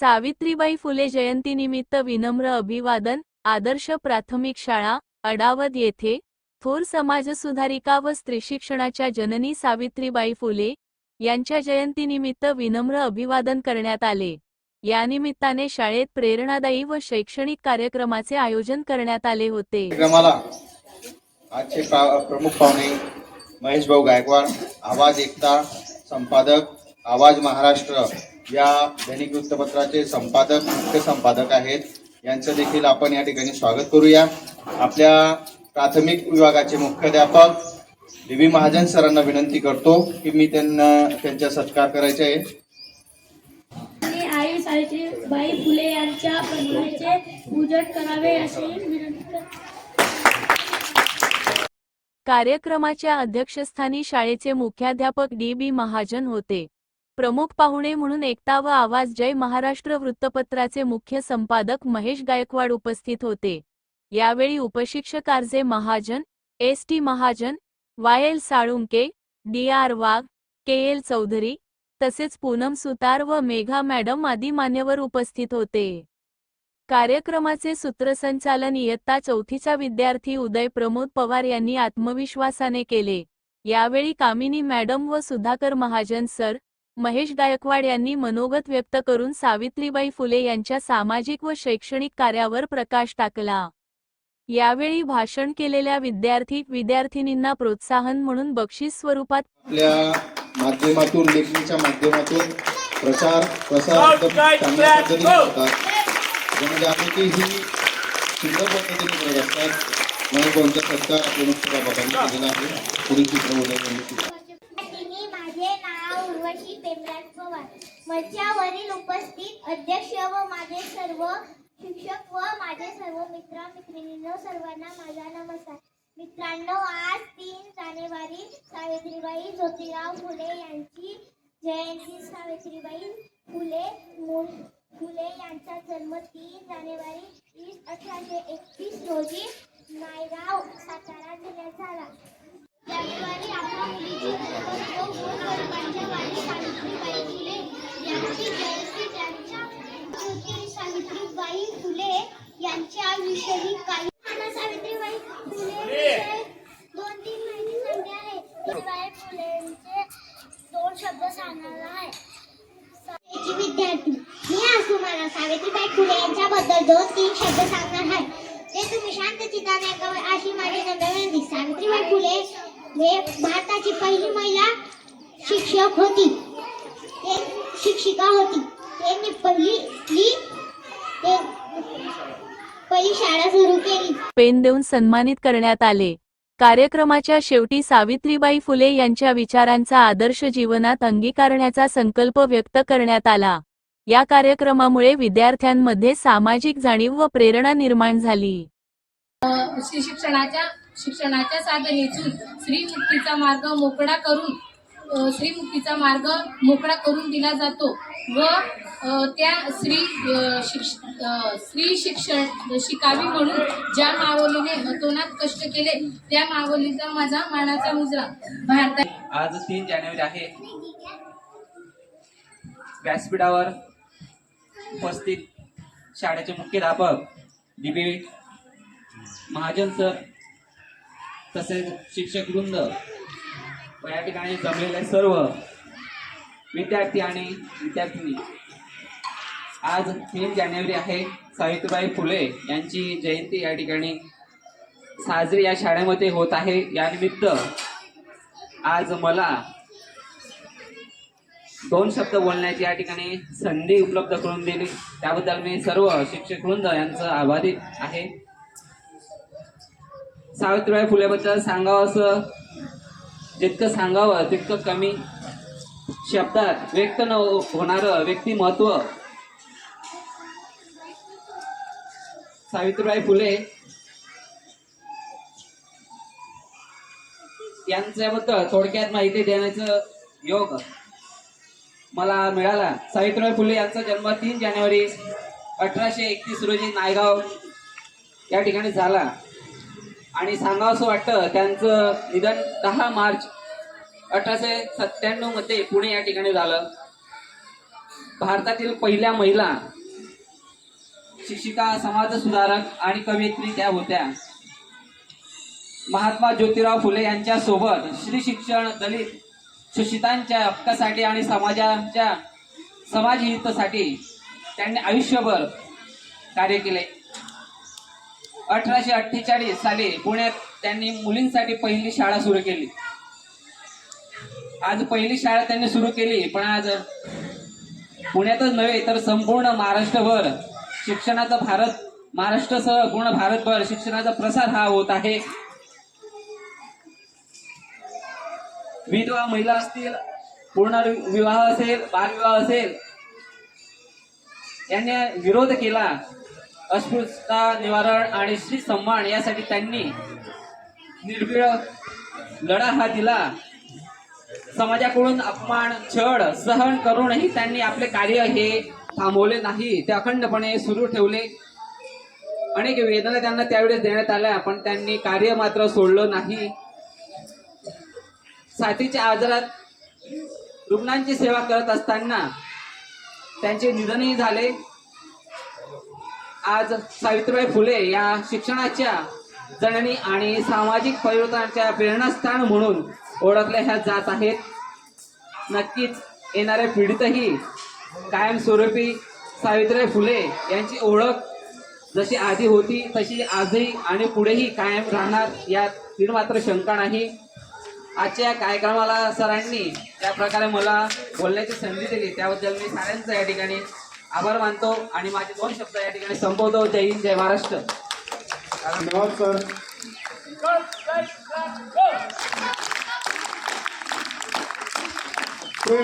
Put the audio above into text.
सावित्रीबाई फुले जयंतीनिमित्त विनम्र अभिवादन आदर्श प्राथमिक शाळा अडावद येथे थोर समाजसुधारिका व स्त्रीशिक्षणाच्या जननी सावित्रीबाई फुले यांच्या जयंतीनिमित्त विनम्र अभिवादन करण्यात आले. या निमित्ताने शाळेत प्रेरणादायी व शैक्षणिक कार्यक्रमाचे आयोजन करण्यात आले होते. आजचे प्रमुख पाहुणे महेश भाऊ गायकवाड आवाज एकता संपादक आवाज महाराष्ट्र. या दैनिक वृत्तपत्राचे संपादक मुख्य संपादक आहेत. यांचं देखील आपण या ठिकाणी स्वागत करूया. आपल्या प्राथमिक विभागाचे मुख्याध्यापक डी व्ही महाजन सरांना विनंती करतो की मी त्यांना त्यांचा सत्कार करायचे आहे. आणि आई सावित्रीबाई फुले यांच्या प्रतिमेचे पूजन करावे अशी विनंती करते. कार्यक्रमाच्या अध्यक्षस्थानी शाळेचे मुख्याध्यापक डी बी महाजन होते. प्रमुख पाहुणे म्हणून एकता व आवाज जय महाराष्ट्र वृत्तपत्राचे मुख्य संपादक महेश गायकवाड उपस्थित होते. यावेळी उपशिक्षक RJ Mahajan S T Mahajan Y L Salunke D R Wagh K L Chaudhari तसेच पूनम सुतार व मेघा मॅडम आदी मान्यवर उपस्थित होते. कार्यक्रमाचे सूत्रसंचालन इयत्ता चौथीचा विद्यार्थी उदय प्रमोद पवार यांनी आत्मविश्वासाने केले. यावेळी कामिनी मॅडम व सुधाकर महाजन सर महेश गायकवाड यांनी मनोगत व्यक्त करून सावित्रीबाई फुले यांच्या सामाजिक व शैक्षणिक कार्यावर प्रकाश टाकला. यावेळी भाषण केलेल्या विद्यार्थी विद्यार्थिनींना प्रोत्साहन म्हणून बक्षीस स्वरूपात आपल्या माध्यमातून लेखणीच्या माध्यमातून प्रचार प्रसार चांगल्या पद्धतीने ही. सुंदर पद्धतीने करत असतात. म्हणून कोणता सत्कार आपल्या मुख्याध्यापकांनी केलेला आहे पुढील चित्र उदय यांनी केलं. मी माझे नाव उर्वशी पेमराज पवार. मंचावरील उपस्थित अध्यक्ष व माझे सर्व शिक्षक व माझे सर्व मित्र मैत्रिणींनो सर्वांना माझा नमस्कार. मित्रांनो आज तीन जानेवारी सावित्रीबाई ज्योतिराव फुले यांची जयंती. सावित्रीबाई फुले मूल फुले यांचा जन्म तीन जानेवारी वीस अठराशे एकतीस रोजी नायगाव सातारा जिल्ह्यात झाला. जानेवारी आपल्या मुलीची सावित्रीबाई फुले यांची जयंती त्यांच्या ज्योती सावित्रीबाई फुले यांच्या विषयी काही सावित्रीबाई फुले दोन तीन महिने आहे सावित्रीबाई फुलेंचे दोन शब्द सांगणार आहे. विद्यार्थी. मी आज तुम्हाला सावित्रीबाई फुले यांच्याबद्दल दोन तीन शब्द सांगणार आहे. ते तुम्ही शांत चित्ताने ऐकावे अशी माझी नम्र विनंती. सावित्रीबाई फुले हे भारताची पहिली महिला शिक्षक होती. एक शिक्षिका होती. त्यांनी पहिली पहिली शाळा सुरू केली. पेन देऊन सन्मानित करण्यात आले. कार्यक्रमाच्या शेवटी सावित्रीबाई फुले यांच्या विचारांचा आदर्श जीवनात अंगीकारण्याचा संकल्प व्यक्त करण्यात आला. या कार्यक्रमामुळे विद्यार्थ्यांमध्ये सामाजिक जाणीव व प्रेरणा निर्माण झाली. शिक्षणाच्या शिक्षणाच्या साधनेतून श्रीमुक्तीचा मार्ग मोकळा करून श्रीमुक्तीचा मार्ग मोकळा करून दिला जातो व त्या स्त्री शिक्ष स्त्री शिक्षण शिकावी म्हणून ज्या मावलीने अतोनात कष्ट केले त्या मावलीचा माझा मानाचा मुजरा. भारतात आज तीन जानेवारी आहे. व्यासपीठावर उपस्थित शाळेचे मुख्याध्यापक डी महाजन सर तसेच शिक्षक वृंद व या ठिकाणी जमलेले सर्व विद्यार्थी आणि विद्यार्थिनी. आज तीन जानेवारी आहे. सावित्रीबाई फुले यांची जयंती या ठिकाणी साजरी या शाळेमध्ये होत आहे. यानिमित्त आज मला दोन शब्द बोलण्याची या ठिकाणी संधी उपलब्ध करून दिली. त्याबद्दल मी सर्व शिक्षक वृंद यांचं आभारी आहे. सावित्रीबाई फुलेबद्दल सांगावं असं जितकं सांगावं तितकं कमी शब्दात व्यक्त न होणारं व्यक्तिमत्व. सावित्रीबाई फुले यांच्याबद्दल थोडक्यात माहिती देण्याचं योग मला मिळाला. सावित्रीबाई फुले यांचा जन्म तीन जानेवारी अठराशे एकतीस रोजी नायगाव या ठिकाणी झाला. आणि सांगावंसं वाटतं त्यांचं निधन दहा मार्च अठराशे सत्त्याण्णवमध्ये पुणे या ठिकाणी झालं. भारतातील पहिल्या महिला शिक्षिका समाज सुधारक आणि कवयित्री त्या होत्या. महात्मा ज्योतिराव फुले यांच्या सोबत श्री शिक्षण दलित शोषितांच्या हक्कासाठी आणि समाजाच्या समाजहितासाठी त्यांनी आयुष्यभर कार्य केले. अठराशे अठ्ठेचाळीस साली पुण्यात त्यांनी मुलींसाठी पहिली शाळा सुरू केली. आज पहिली शाळा त्यांनी सुरू केली पण आज पुण्यातच नव्हे तर संपूर्ण महाराष्ट्रभर शिक्षणाचा भारत महाराष्ट्रसह पूर्ण भारतभर शिक्षणाचा प्रसार हा होत आहे. विधवा महिला असतील पूर्ण विवाह असेल बालविवाह असेल यांनी विरोध केला. अस्पृश्यता निवारण आणि श्री सन्मान यासाठी त्यांनी निर्भीळ लढा हा दिला. समाजाकडून अपमान छळ सहन करूनही त्यांनी आपले कार्य हे थांबवले नाही. ते अखंडपणे सुरू ठेवले. अनेक वेदना त्यांना त्यावेळेस देण्यात आल्या पण त्यांनी कार्य मात्र सोडलं नाही. साथीच्या आजारात रुग्णांची सेवा करत असताना त्यांचे निधनही झाले. आज सावित्रीबाई फुले या शिक्षणाच्या जणनी आणि सामाजिक परिवर्तनाच्या प्रेरणास्थान म्हणून ओळखल्या ह्या जात आहेत. नक्कीच येणाऱ्या पिढीतही कायमस्वरूपी सावित्रीबाई फुले यांची ओळख जशी आधी होती तशी आजही आणि पुढेही कायम राहणार यात तीन मात्र शंका नाही. आजच्या या कार्यक्रमाला सरांनी त्या प्रकारे मला बोलण्याची संधी दिली त्याबद्दल मी साऱ्यांचं या ठिकाणी आभार मानतो आणि माझे दोन शब्द या ठिकाणी संपवतो. जय हिंद जय महाराष्ट्र. धन्यवाद सर. ते